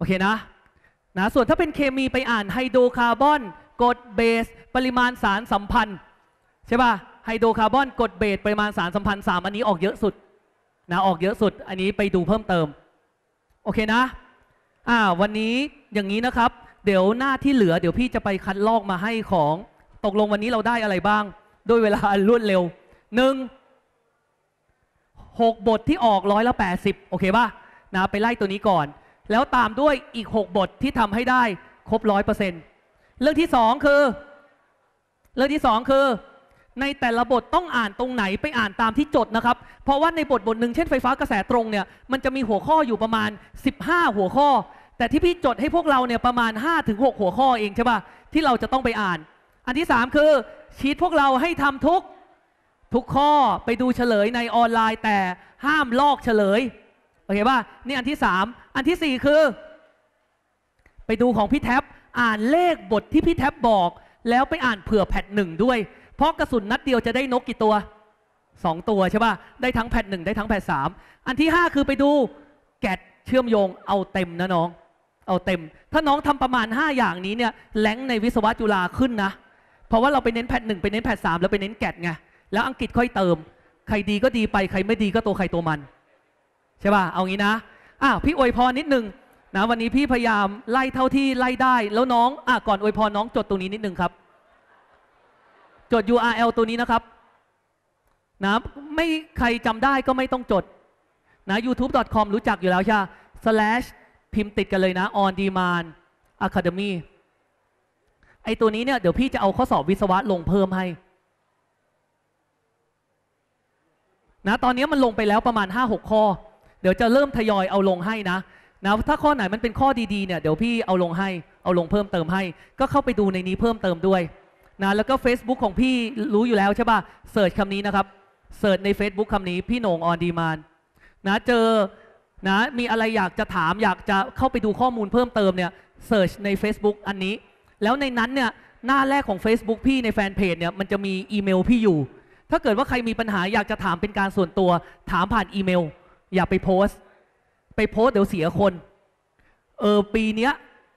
โอเคนะนะส่วนถ้าเป็นเคมีไปอ่านไฮโดรคาร์บอนกรดเบส ปริมาณสารสัมพันธ์ใช่ป่ะไฮโดรคาร์บอนกรดเบสปริมาณสารสัมพันธ์สามอันนี้ออกเยอะสุดนะออกเยอะสุดอันนี้ไปดูเพิ่มเติม โอเคนะอ่าวันนี้อย่างนี้นะครับ เดี๋ยวหน้าที่เหลือเดี๋ยวพี่จะไปคัดลอกมาให้ของตกลงวันนี้เราได้อะไรบ้าง ด้วยเวลาอันรวดเร็วหนึ่งหกบทที่ออกร้อยละแปดสิบโอเคป่ะนะไปไล่ตัวนี้ก่อน แล้วตามด้วยอีก 6 บทที่ทำให้ได้ครบร้อยเปอร์เซ็นต์เรื่องที่สองคือ เรื่องที่สองคือ ในแต่ละบทต้องอ่านตรงไหนไปอ่านตามที่จดนะครับ เพราะว่าในบทบทหนึ่งเช่นไฟฟ้ากระแสตรงเนี่ยมันจะมีหัวข้ออยู่ประมาณ 15 หัวข้อ แต่ที่พี่จดให้พวกเราเนี่ยประมาณ 5-6 หัวข้อเองใช่ป่ะที่เราจะต้องไปอ่าน อันที่ 3 คือชีตพวกเราให้ทำทุกทุกข้อไปดูเฉลยในออนไลน์แต่ห้ามลอกเฉลยโอเคป่ะนี่อันที่ 3 อันที่สี่คือ ไปดูของพี่แท็บอ่านเลขบทที่พี่แท็บบอก แล้วไปอ่านเผื่อแพทหนึ่งด้วย เพราะกระสุนนัดเดียวจะได้นกกี่ตัว2ตัวใช่ป่ะได้ทั้งแพทหนึ่งได้ทั้งแพทสามอันที่5คือไปดูแกดเชื่อมโยงเอาเต็มนะน้อง เอาเต็ม ถ้าน้องทำประมาณ 5 อย่างนี้เนี่ยแหลงในวิศวะจุฬาขึ้นนะ เพราะว่าเราไปเน้นแพทหนึ่งไปเน้นแพทสามแล้วไปเน้นแกดไงแล้วอังกฤษค่อยเติม ใครดีก็ดีไปใครไม่ดีก็ตัวใครตัวมัน ใช่ป่ะเอางี้นะ อ้าวพี่อวยพรนิดนึงนะวันนี้พี่พยายามไล่เท่าที่ไล่ได้ แล้วน้องอะก่อนอวยพรน้องจดตรงนี้นิดนึงครับ จด URL ตัวนี้นะครับนะไม่ใครจำได้ก็ไม่ต้องจดนะ youtube.com รู้จักอยู่แล้วใช่ slash พิมพ์ติดกันเลยนะ on demand academy ไอตัวนี้เนี่ยเดี๋ยวพี่จะเอาข้อสอบวิศวะลงเพิ่มให้นะตอนนี้มันลงไปแล้วประมาณ 5-6 ข้อ เดี๋ยวจะเริ่มทยอยเอาลงให้นะนะถ้าข้อไหนมันเป็นข้อดีๆเนี่ยเดี๋ยวพี่เอาลงให้เอาลงเพิ่มเติมให้ ก็เข้าไปดูในนี้เพิ่มเติมด้วยนะแล้วก็ Facebook ของพี่รู้อยู่แล้วใช่ป่ะเสิร์ชคำนี้นะครับเสิร์ชใน Facebook คำนี้พี่โหน่งออนดีมานนะเจอนะมีอะไรอยากจะถามอยากจะเข้าไปดูข้อมูลเพิ่มเติมเนี่ยเสิร์ชใน Facebook อันนี้ แล้วในนั้นเนี่ยหน้าแรกของ Facebook พี่ในแฟนเพจเนี่ยมันจะมีอีเมลพี่อยู่ ถ้าเกิดว่าใครมีปัญหาอยากจะถามเป็นการส่วนตัวถามผ่านอีเมล อย่าไปโพสต์ ไปโพสต์เดี๋ยวเสียคน เออปีเนี้ย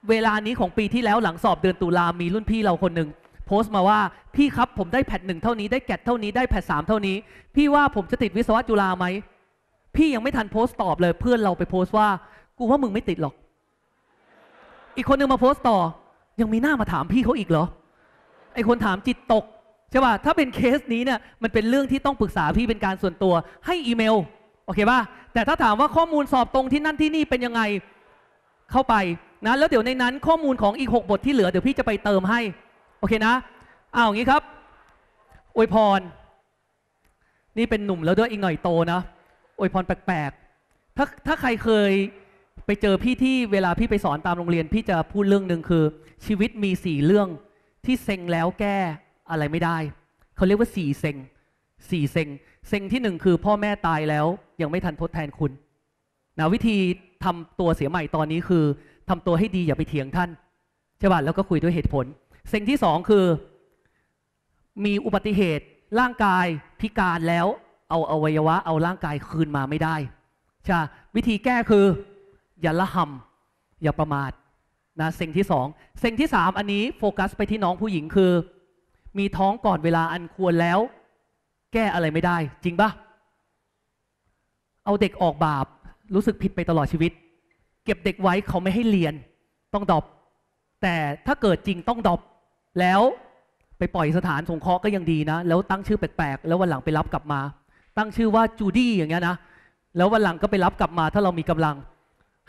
เวลานี้ของปีที่แล้วหลังสอบเดือนตุลามีรุ่นพี่เราคนหนึ่งโพสต์มาว่าพี่ครับผมได้แพทหนึ่งเท่านี้ได้แกดเท่านี้ได้แพทสามเท่านี้ พี่ว่าผมจะติดวิศวะจุฬาไหมพี่ยังไม่ทันโพสต์ตอบเลยเพื่อนเราไปโพสต์ว่า กูว่ามึงไม่ติดหรอก อีกคนนึงมาโพสต์ต่อ ยังมีหน้ามาถามพี่เขาอีกเหรอไอคนถามจิตตกใช่ป่ะถ้าเป็นเคสนี้เนี่ยมันเป็นเรื่องที่ต้องปรึกษาพี่เป็นการส่วนตัว ให้อีเมล โอเคป่ะแต่ถ้าถามว่าข้อมูลสอบตรงที่นั่นที่นี่เป็นยังไงเข้าไปนะแล้วเดี๋ยวในนั้นข้อมูลของอีก 6 บทที่เหลือเดี๋ยวพี่จะไปเติมให้ โอเคนะอ้าวอย่างนี้ครับอวยพร นี่เป็นหนุ่มแล้วด้วยอีกหน่อยโตนะอวยพรแปลกๆถ้าถ้าใครเคยไปเจอพี่ที่เวลาพี่ไปสอนตามโรงเรียน พี่จะพูดเรื่องหนึ่งคือ ชีวิตมีสี่เรื่องที่เซ็งแล้วแก้อะไรไม่ได้ เขาเรียกว่าสี่เซ็ง สี่เซ็งเซ็งที่หนึ่งคือพ่อแม่ตายแล้วยังไม่ทันทดแทนคุณนะวิธีทำตัวเสียใหม่ตอนนี้คือทำตัวให้ดีอย่าไปเถียงท่านใช่ป่ะแล้วก็คุยด้วยเหตุผล เซ็งที่สองคือ มีอุบัติเหตุร่างกายพิการแล้วเอาอวัยวะเอาร่างกายคืนมาไม่ได้ใช่วิธีแก้คือ อย่าละหำอย่าประมาทนะเซ็งที่สองเซ็งที่สามอันนี้โฟกัสไปที่น้องผู้หญิงคือ มีท้องก่อนเวลาอันควรแล้ว แก้อะไรไม่ได้ จริงปะเอาเด็กออกบาป รู้สึกผิดไปตลอดชีวิต เก็บเด็กไว้เขาไม่ให้เรียนต้องดอปแต่ถ้าเกิดจริงต้องดอปแล้วไปปล่อยสถานสงเคราะห์ก็ยังดีนะ แล้วตั้งชื่อแปลกๆ แล้ววันหลังไปรับกลับมา ตั้งชื่อว่าจูดี้อย่างเงี้ยนะ แล้ววันหลังก็ไปรับกลับมา ถ้าเรามีกำลัง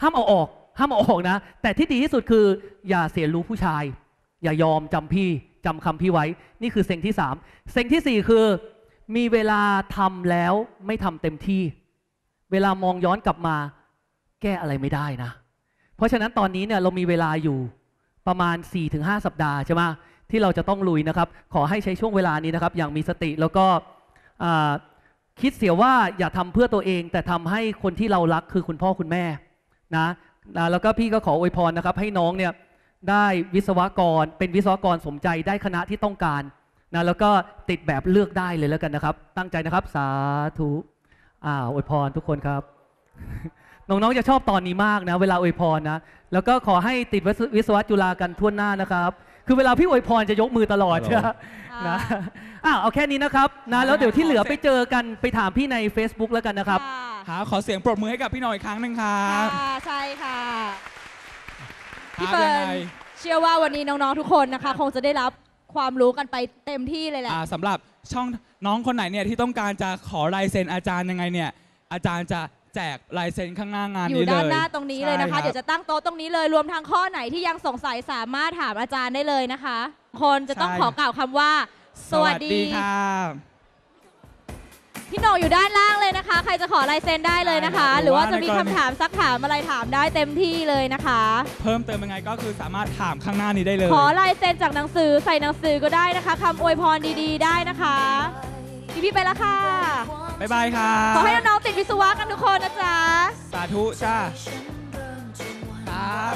ห้ามเอาออก ห้ามเอาออกนะ แต่ที่ดีที่สุดคือ อย่าเสียรู้ผู้ชาย อย่ายอมจำพี่จำคำพี่ไว้ นี่คือเซ็งที่สามเซ็งที่สี่คือ มีเวลาทำแล้วไม่ทำเต็มที่ เวลามองย้อนกลับมา แก้อะไรไม่ได้นะ เพราะฉะนั้นตอนนี้เนี่ยเรามีเวลาอยู่ประมาณ 4-5 สัปดาห์ใช่ไหมที่เราจะต้องลุยนะครับ ขอให้ใช้ช่วงเวลานี้นะครับ อย่างมีสติแล้วก็คิดเสียว่าอย่าทำเพื่อตัวเอง แต่ทำให้คนที่เรารักคือคุณพ่อคุณแม่นะนะแล้วก็พี่ก็ขออวยพรนะครับ ให้น้องเนี่ยได้วิศวกรเป็นวิศวกรสมใจได้คณะที่ต้องการ นะแล้วก็ติดแบบเลือกได้เลยแล้วกันนะครับ ตั้งใจนะครับ สาธุอ่าอวยพรทุกคนครับ น้องๆจะชอบตอนนี้มากนะ เวลาอวยพรนะ แล้วก็ขอให้ติดวิศวิศวะจุฬากันทั่วหน้านะครับ คือเวลาพี่อวยพรจะยกมือตลอดฮัลโหลใช่ไหมนะอ้าวเอาแค่นี้นะครับนะแล้วเดี๋ยวที่เหลือไปเจอกันไปถามพี่ใน Facebook แล้วกันนะครับค่ะหาขอเสียงปรบมือให้กับพี่หน่อยอีกครั้งหนึ่งครับค่ะใช่ค่ะพี่ครับเฟิร์นยังไงเชื่อว่าวันนี้น้องๆทุกคนนะคะ คงจะได้รับ ความรู้กันไปเต็มที่เลยแหละ อ่าสำหรับช่องน้องคนไหนเนี่ยที่ต้องการจะขอลายเซ็นอาจารย์ยังไงเนี่ยอาจารย์จะแจกลายเซ็นข้างหน้างานอยู่นี้เลยด้านหน้าตรงนี้เลยนะคะ ใช่รับ เดี๋ยวจะตั้งโต๊ะตรงนี้เลยรวมทั้งข้อไหนที่ยังสงสัยสามารถถามอาจารย์ได้เลยนะคะ คนจะต้องใช่ ขอกล่าวคำว่า สวัสดี ครับ พี่โหนงอยู่ด้านล่างเลย นะคะ ใครจะขอลายเซ็นได้เลยนะคะ หรือว่าจะมีคำถามสักถามอะไรถามได้เต็มที่เลยนะคะ เพิ่มเติมยังไงก็คือสามารถถามข้างหน้านี้ได้เลย ขอลายเซ็นจากหนังสือใส่หนังสือก็ได้นะคะคำอวยพรดีๆ ได้นะคะพี่ๆไปแล้วค่ะบายบายค่ะขอให้น้องๆติดวิศวะกันทุกคนนะจ๊ะ สาธุจ้าครับ